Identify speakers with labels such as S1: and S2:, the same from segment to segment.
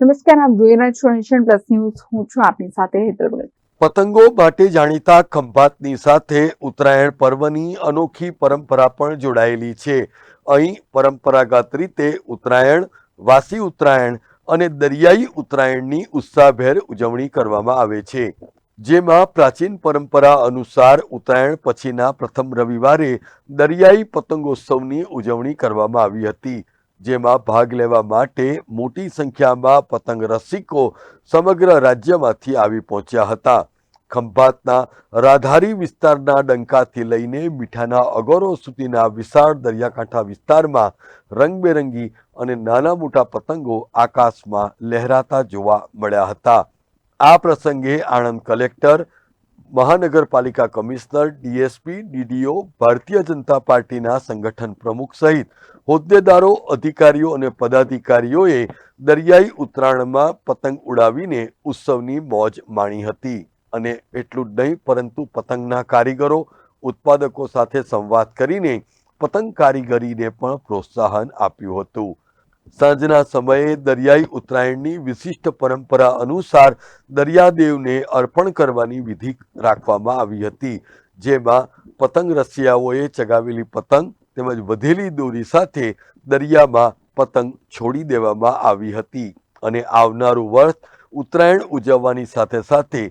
S1: નમસ્કાર, આપ જોઈ રહ્યા છો એશિયન પ્લસ ન્યૂઝ. હું છું આપની સાથે હેતલ
S2: પતંગો માટે જાણીતા ખંભાતની સાથે ઉત્તરાયણ પર્વની અનોખી પરંપરા પણ જોડાયેલી છે. અહીં પરંપરાગત રીતે ઉત્તરાયણ, વાસી ઉત્તરાયણ અને દરિયાઈ ઉત્તરાયણની ઉત્સાહભેર ઉજવણી કરવામાં આવે છે. જેમાં પ્રાચીન પરંપરા અનુસાર ઉત્તરાયણ પછીના પ્રથમ રવિવારે દરિયાઈ પતંગોત્સવની ઉજવણી કરવામાં આવી હતી. જેમાં ભાગ લેવા માટે મોટી સંખ્યામાં પતંગ રસિકો સમગ્ર રાજ્યમાંથી આવી પહોંચ્યા હતા. ખંભાતના રાધારી વિસ્તારના ડંકાથી લઈને મીઠાના અગોરો સુધીના વિશાળ દરિયાકાંઠા વિસ્તારમાં રંગબેરંગી અને નાના મોટા પતંગો આકાશમાં લહેરાતા જોવા મળ્યા હતા. આ પ્રસંગે આણંદ કલેક્ટર મહાનગરપાલિકા commissioner, DSP, DDO, Bharatiya Janata પાર્ટીના સંગઠન પ્રમુખ સહિત હોદ્દેદારો, અધિકારીઓ અને પદાધિકારીઓએ દરિયાઈ ઉત્તરાયણમાં પતંગ ઉડાવીને ઉત્સવની મોજ માણી હતી. અને એટલું જ નહીં, પરંતુ પતંગના કારીગરો, ઉત્પાદકો સાથે સંવાદ કરીને પતંગ કારીગરીને પણ પ્રોત્સાહન આપ્યું હતું. સાંજના સમયે દરિયાઈ ઉત્તરાયણની વિશિષ્ટ પરંપરા અનુસાર દરિયાદેવને અર્પણ કરવાની વિધિ રાખવામાં આવી હતી, જેમાં પતંગ રસિયાઓએ ચગાવેલી પતંગ તેમજ વધેલી દોરી સાથે દરિયામાં પતંગ છોડી દેવામાં આવી હતી અને આવનારું વર્ષ ઉત્તરાયણ ઉજવવાની સાથે સાથે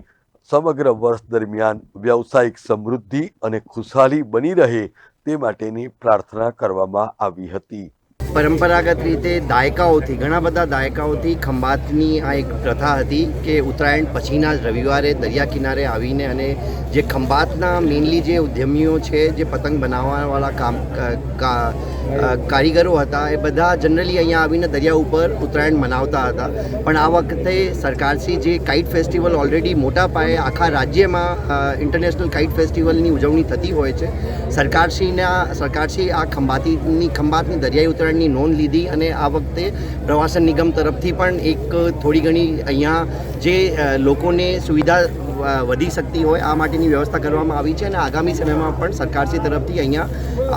S2: સમગ્ર વર્ષ દરમિયાન વ્યવસાયિક સમૃદ્ધિ અને ખુશહાલી બની રહે તે માટેની પ્રાર્થના કરવામાં આવી હતી.
S3: પરંપરાગત રીતે દાયકાઓથી, ઘણા બધા દાયકાઓથી ખંભાતની આ એક પ્રથા હતી કે ઉત્તરાયણ પછીના જ રવિવારે દરિયા કિનારે આવીને અને જે ખંભાતના મેઇનલી જે ઉદ્યમીઓ છે, જે પતંગ બનાવવાવાળા કામ કારીગરો હતા, એ બધા જનરલી અહીંયા આવીને દરિયા ઉપર ઉત્તરાયણ મનાવતા હતા. પણ આ વખતે સરકારશ્રી જે કાઇટ ફેસ્ટિવલ ઓલરેડી મોટા પાયે આખા રાજ્યમાં ઇન્ટરનેશનલ કાઇટ ફેસ્ટિવલની ઉજવણી થતી હોય છે. સરકારશ્રીના સરકારશ્રી આ ખંભાતીની ખંભાતની દરિયાઈ ઉતરાણની નોંધ લીધી અને આ વખતે પ્રવાસન નિગમ તરફથી પણ એક થોડી ઘણી અહીંયા જે લોકોને સુવિધા વધી શકતી હોય આ માટેની વ્યવસ્થા કરવામાં આવી છે અને આગામી સમયમાં પણ સરકારશ્રી તરફથી અહીંયા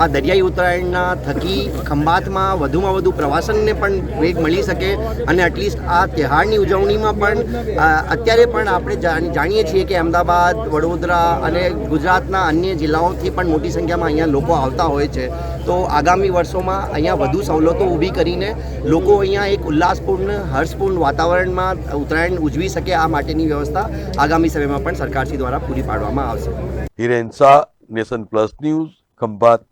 S3: આ દરિયાઈ ઉત્તરાયણના થકી ખંભાતમાં વધુમાં વધુ પ્રવાસનને પણ વેગ મળી શકે અને એટલીસ્ટ આ તહેવારની ઉજવણીમાં પણ અત્યારે પણ આપણે જાણ- જાણીએ છીએ કે અમદાવાદ, વડોદરા અને ગુજરાતના અન્ય જિલ્લાઓથી પણ મોટી સંખ્યામાં અહીંયા લોકો આવતા હોય છે. તો આગામી વર્ષોમાં અહીંયા વધુ સવલતો ઊભી કરીને લોકો અહીંયા એક ઉલ્લાસપૂર્ણ હર્ષપૂર્ણ વાતાવરણમાં ઉત્તરાયણ ઉજવી શકે આ માટેની વ્યવસ્થા આગામી સમયમાં પણ સરકારશ્રી દ્વારા પૂરી પાડવામાં આવશે.
S2: Hiren Shah Nation Plus News Khambhat.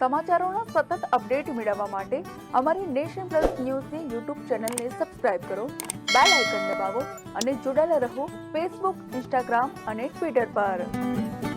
S4: સમાચારોના સતત અપડેટ મેળવવા માટે અમારી નેશન પ્લસ ન્યૂઝની યુટ્યુબ ચેનલને સબસ્ક્રાઇબ કરો બેલ આઇકન દબાવો અને જોડાયેલા રહો ફેસબુક ઇન્સ્ટાગ્રામ અને ટ્વિટર પર.